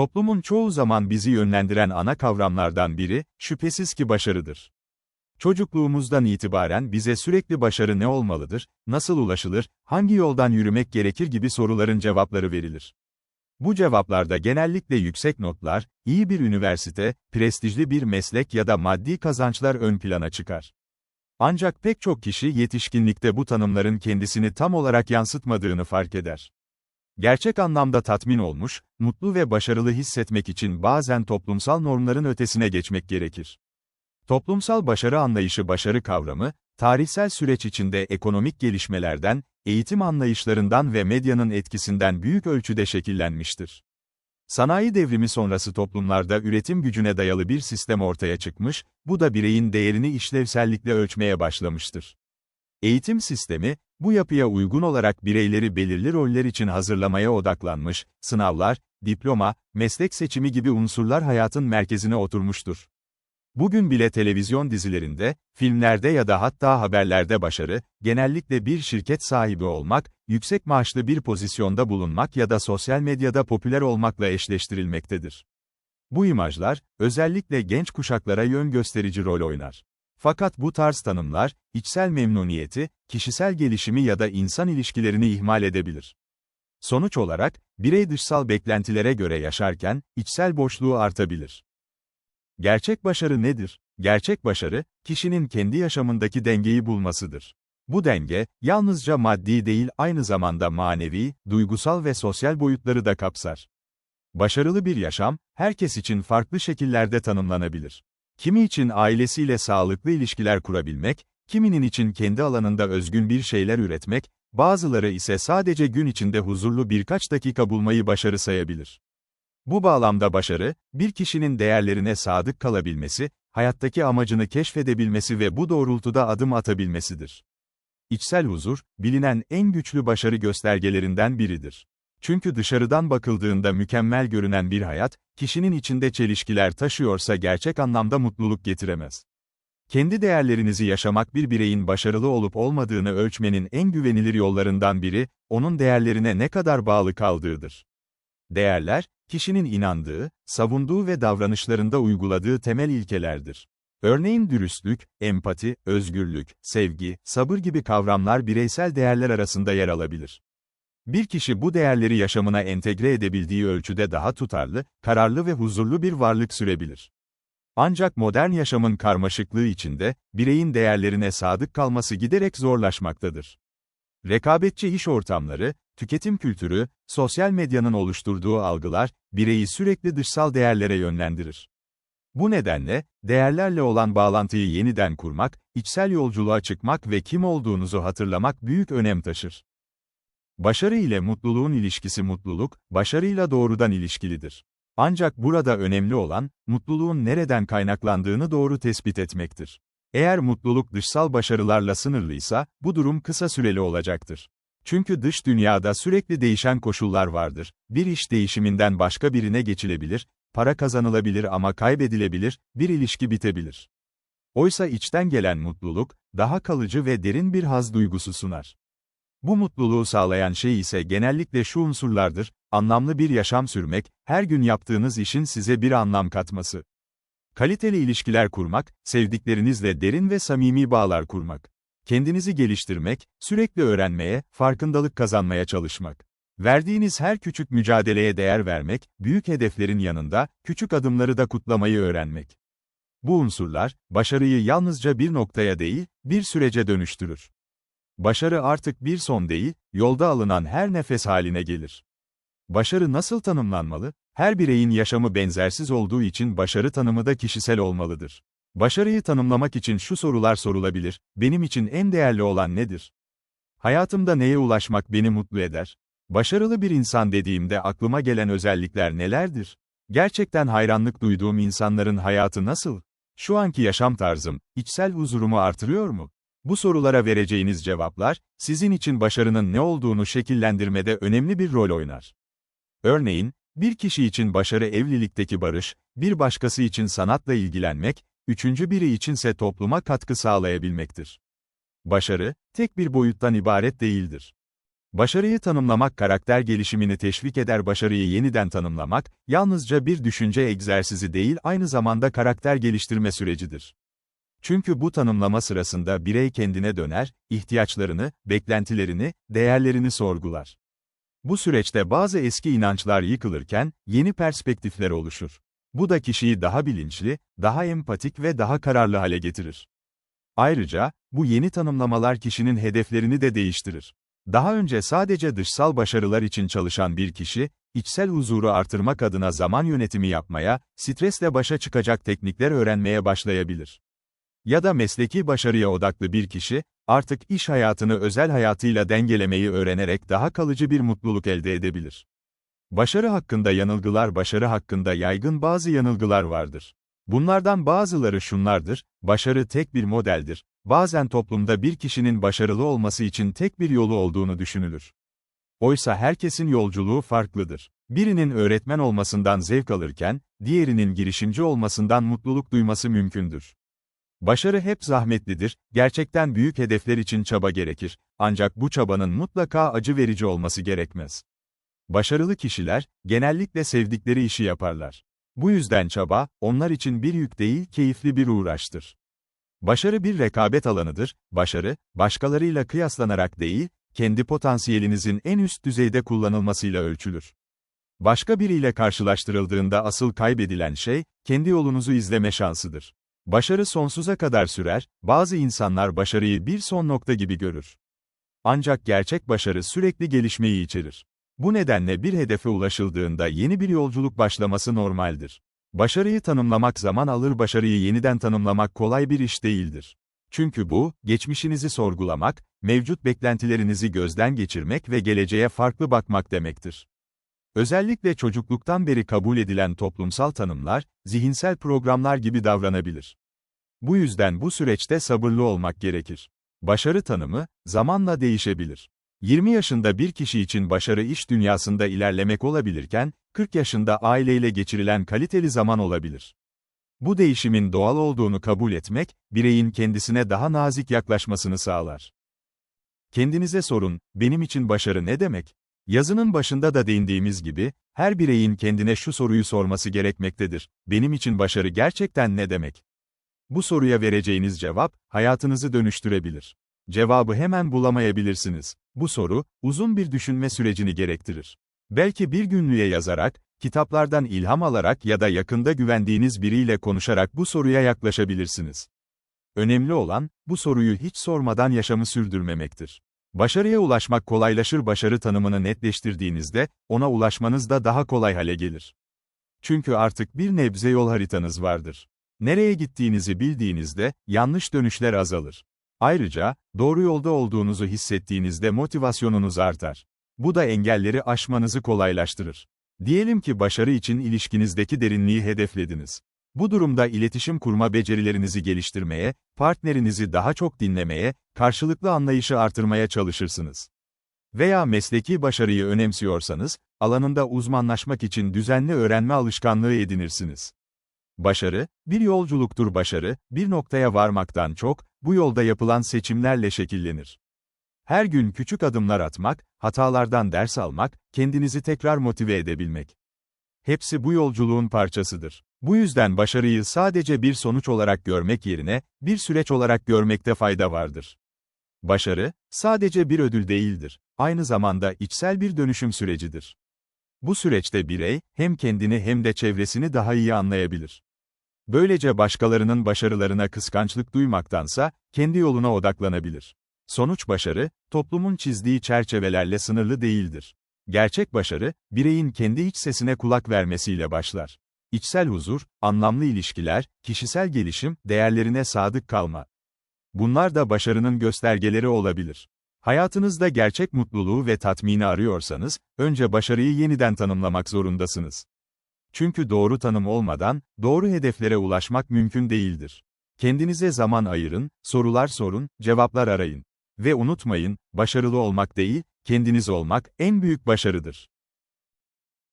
Toplumun çoğu zaman bizi yönlendiren ana kavramlardan biri, şüphesiz ki başarıdır. Çocukluğumuzdan itibaren bize sürekli başarı ne olmalıdır, nasıl ulaşılır, hangi yoldan yürümek gerekir gibi soruların cevapları verilir. Bu cevaplarda genellikle yüksek notlar, iyi bir üniversite, prestijli bir meslek ya da maddi kazançlar ön plana çıkar. Ancak pek çok kişi yetişkinlikte bu tanımların kendisini tam olarak yansıtmadığını fark eder. Gerçek anlamda tatmin olmuş, mutlu ve başarılı hissetmek için bazen toplumsal normların ötesine geçmek gerekir. Toplumsal başarı anlayışı başarı kavramı, tarihsel süreç içinde ekonomik gelişmelerden, eğitim anlayışlarından ve medyanın etkisinden büyük ölçüde şekillenmiştir. Sanayi devrimi sonrası toplumlarda üretim gücüne dayalı bir sistem ortaya çıkmış, bu da bireyin değerini işlevsellikle ölçmeye başlamıştır. Eğitim sistemi, bu yapıya uygun olarak bireyleri belirli roller için hazırlamaya odaklanmış, sınavlar, diploma, meslek seçimi gibi unsurlar hayatın merkezine oturmuştur. Bugün bile televizyon dizilerinde, filmlerde ya da hatta haberlerde başarı, genellikle bir şirket sahibi olmak, yüksek maaşlı bir pozisyonda bulunmak ya da sosyal medyada popüler olmakla eşleştirilmektedir. Bu imajlar, özellikle genç kuşaklara yön gösterici rol oynar. Fakat bu tarz tanımlar, içsel memnuniyeti, kişisel gelişimi ya da insan ilişkilerini ihmal edebilir. Sonuç olarak, birey dışsal beklentilere göre yaşarken, içsel boşluğu artabilir. Gerçek başarı nedir? Gerçek başarı, kişinin kendi yaşamındaki dengeyi bulmasıdır. Bu denge, yalnızca maddi değil aynı zamanda manevi, duygusal ve sosyal boyutları da kapsar. Başarılı bir yaşam, herkes için farklı şekillerde tanımlanabilir. Kimi için ailesiyle sağlıklı ilişkiler kurabilmek, kiminin için kendi alanında özgün bir şeyler üretmek, bazıları ise sadece gün içinde huzurlu birkaç dakika bulmayı başarı sayabilir. Bu bağlamda başarı, bir kişinin değerlerine sadık kalabilmesi, hayattaki amacını keşfedebilmesi ve bu doğrultuda adım atabilmesidir. İçsel huzur, bilinen en güçlü başarı göstergelerinden biridir. Çünkü dışarıdan bakıldığında mükemmel görünen bir hayat, kişinin içinde çelişkiler taşıyorsa gerçek anlamda mutluluk getiremez. Kendi değerlerinizi yaşamak bir bireyin başarılı olup olmadığını ölçmenin en güvenilir yollarından biri, onun değerlerine ne kadar bağlı kaldığıdır. Değerler, kişinin inandığı, savunduğu ve davranışlarında uyguladığı temel ilkelerdir. Örneğin dürüstlük, empati, özgürlük, sevgi, sabır gibi kavramlar bireysel değerler arasında yer alabilir. Bir kişi bu değerleri yaşamına entegre edebildiği ölçüde daha tutarlı, kararlı ve huzurlu bir varlık sürebilir. Ancak modern yaşamın karmaşıklığı içinde, bireyin değerlerine sadık kalması giderek zorlaşmaktadır. Rekabetçi iş ortamları, tüketim kültürü, sosyal medyanın oluşturduğu algılar, bireyi sürekli dışsal değerlere yönlendirir. Bu nedenle, değerlerle olan bağlantıyı yeniden kurmak, içsel yolculuğa çıkmak ve kim olduğunuzu hatırlamak büyük önem taşır. Başarı ile mutluluğun ilişkisi mutluluk, başarıyla doğrudan ilişkilidir. Ancak burada önemli olan, mutluluğun nereden kaynaklandığını doğru tespit etmektir. Eğer mutluluk dışsal başarılarla sınırlıysa, bu durum kısa süreli olacaktır. Çünkü dış dünyada sürekli değişen koşullar vardır. Bir iş değişiminden başka birine geçilebilir, para kazanılabilir ama kaybedilebilir, bir ilişki bitebilir. Oysa içten gelen mutluluk, daha kalıcı ve derin bir haz duygusu sunar. Bu mutluluğu sağlayan şey ise genellikle şu unsurlardır, anlamlı bir yaşam sürmek, her gün yaptığınız işin size bir anlam katması. Kaliteli ilişkiler kurmak, sevdiklerinizle derin ve samimi bağlar kurmak. Kendinizi geliştirmek, sürekli öğrenmeye, farkındalık kazanmaya çalışmak. Verdiğiniz her küçük mücadeleye değer vermek, büyük hedeflerin yanında, küçük adımları da kutlamayı öğrenmek. Bu unsurlar, başarıyı yalnızca bir noktaya değil, bir sürece dönüştürür. Başarı artık bir son değil, yolda alınan her nefes haline gelir. Başarı nasıl tanımlanmalı? Her bireyin yaşamı benzersiz olduğu için başarı tanımı da kişisel olmalıdır. Başarıyı tanımlamak için şu sorular sorulabilir, benim için en değerli olan nedir? Hayatımda neye ulaşmak beni mutlu eder? Başarılı bir insan dediğimde aklıma gelen özellikler nelerdir? Gerçekten hayranlık duyduğum insanların hayatı nasıl? Şu anki yaşam tarzım, içsel huzurumu artırıyor mu? Bu sorulara vereceğiniz cevaplar, sizin için başarının ne olduğunu şekillendirmede önemli bir rol oynar. Örneğin, bir kişi için başarı evlilikteki barış, bir başkası için sanatla ilgilenmek, üçüncü biri içinse topluma katkı sağlayabilmektir. Başarı, tek bir boyuttan ibaret değildir. Başarıyı tanımlamak karakter gelişimini teşvik eder başarıyı yeniden tanımlamak, yalnızca bir düşünce egzersizi değil aynı zamanda karakter geliştirme sürecidir. Çünkü bu tanımlama sırasında birey kendine döner, ihtiyaçlarını, beklentilerini, değerlerini sorgular. Bu süreçte bazı eski inançlar yıkılırken, yeni perspektifler oluşur. Bu da kişiyi daha bilinçli, daha empatik ve daha kararlı hale getirir. Ayrıca, bu yeni tanımlamalar kişinin hedeflerini de değiştirir. Daha önce sadece dışsal başarılar için çalışan bir kişi, içsel huzuru artırmak adına zaman yönetimi yapmaya, stresle başa çıkacak teknikler öğrenmeye başlayabilir. Ya da mesleki başarıya odaklı bir kişi, artık iş hayatını özel hayatıyla dengelemeyi öğrenerek daha kalıcı bir mutluluk elde edebilir. Başarı hakkında yanılgılar Başarı hakkında yaygın bazı yanılgılar vardır. Bunlardan bazıları şunlardır, başarı tek bir modeldir. Bazen toplumda bir kişinin başarılı olması için tek bir yolu olduğunu düşünülür. Oysa herkesin yolculuğu farklıdır. Birinin öğretmen olmasından zevk alırken, diğerinin girişimci olmasından mutluluk duyması mümkündür. Başarı hep zahmetlidir, gerçekten büyük hedefler için çaba gerekir, ancak bu çabanın mutlaka acı verici olması gerekmez. Başarılı kişiler, genellikle sevdikleri işi yaparlar. Bu yüzden çaba, onlar için bir yük değil, keyifli bir uğraştır. Başarı bir rekabet alanıdır, başarı, başkalarıyla kıyaslanarak değil, kendi potansiyelinizin en üst düzeyde kullanılmasıyla ölçülür. Başka biriyle karşılaştırıldığında asıl kaybedilen şey, kendi yolunuzu izleme şansıdır. Başarı sonsuza kadar sürer, bazı insanlar başarıyı bir son nokta gibi görür. Ancak gerçek başarı sürekli gelişmeyi içerir. Bu nedenle bir hedefe ulaşıldığında yeni bir yolculuk başlaması normaldir. Başarıyı tanımlamak zaman alır başarıyı yeniden tanımlamak kolay bir iş değildir. Çünkü bu, geçmişinizi sorgulamak, mevcut beklentilerinizi gözden geçirmek ve geleceğe farklı bakmak demektir. Özellikle çocukluktan beri kabul edilen toplumsal tanımlar, zihinsel programlar gibi davranabilir. Bu yüzden bu süreçte sabırlı olmak gerekir. Başarı tanımı, zamanla değişebilir. 20 yaşında bir kişi için başarı iş dünyasında ilerlemek olabilirken, 40 yaşında aileyle geçirilen kaliteli zaman olabilir. Bu değişimin doğal olduğunu kabul etmek, bireyin kendisine daha nazik yaklaşmasını sağlar. Kendinize sorun, benim için başarı ne demek? Yazının başında da değindiğimiz gibi, her bireyin kendine şu soruyu sorması gerekmektedir. Benim için başarı gerçekten ne demek? Bu soruya vereceğiniz cevap, hayatınızı dönüştürebilir. Cevabı hemen bulamayabilirsiniz. Bu soru, uzun bir düşünme sürecini gerektirir. Belki bir günlüğe yazarak, kitaplardan ilham alarak ya da yakında güvendiğiniz biriyle konuşarak bu soruya yaklaşabilirsiniz. Önemli olan, bu soruyu hiç sormadan yaşamı sürdürmemektir. Başarıya ulaşmak kolaylaşır başarı tanımını netleştirdiğinizde, ona ulaşmanız da daha kolay hale gelir. Çünkü artık bir nebze yol haritanız vardır. Nereye gittiğinizi bildiğinizde, yanlış dönüşler azalır. Ayrıca, doğru yolda olduğunuzu hissettiğinizde motivasyonunuz artar. Bu da engelleri aşmanızı kolaylaştırır. Diyelim ki başarı için ilişkinizdeki derinliği hedeflediniz. Bu durumda iletişim kurma becerilerinizi geliştirmeye, partnerinizi daha çok dinlemeye, karşılıklı anlayışı artırmaya çalışırsınız. Veya mesleki başarıyı önemsiyorsanız, alanında uzmanlaşmak için düzenli öğrenme alışkanlığı edinirsiniz. Başarı, bir yolculuktur başarı, bir noktaya varmaktan çok, bu yolda yapılan seçimlerle şekillenir. Her gün küçük adımlar atmak, hatalardan ders almak, kendinizi tekrar motive edebilmek. Hepsi bu yolculuğun parçasıdır. Bu yüzden başarıyı sadece bir sonuç olarak görmek yerine, bir süreç olarak görmekte fayda vardır. Başarı, sadece bir ödül değildir. Aynı zamanda içsel bir dönüşüm sürecidir. Bu süreçte birey, hem kendini hem de çevresini daha iyi anlayabilir. Böylece başkalarının başarılarına kıskançlık duymaktansa, kendi yoluna odaklanabilir. Sonuç başarı, toplumun çizdiği çerçevelerle sınırlı değildir. Gerçek başarı, bireyin kendi iç sesine kulak vermesiyle başlar. İçsel huzur, anlamlı ilişkiler, kişisel gelişim, değerlerine sadık kalma. Bunlar da başarının göstergeleri olabilir. Hayatınızda gerçek mutluluğu ve tatmini arıyorsanız, önce başarıyı yeniden tanımlamak zorundasınız. Çünkü doğru tanım olmadan, doğru hedeflere ulaşmak mümkün değildir. Kendinize zaman ayırın, sorular sorun, cevaplar arayın. Ve unutmayın, başarılı olmak değil, kendiniz olmak en büyük başarıdır.